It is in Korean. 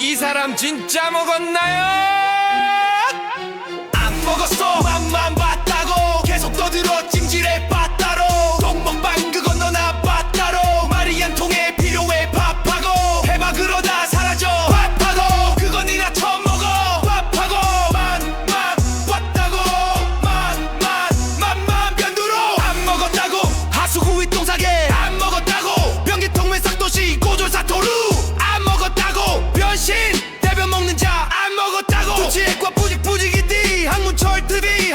이 사람 진짜 먹었나요? 뿌직뿌직이디. 항문 철트비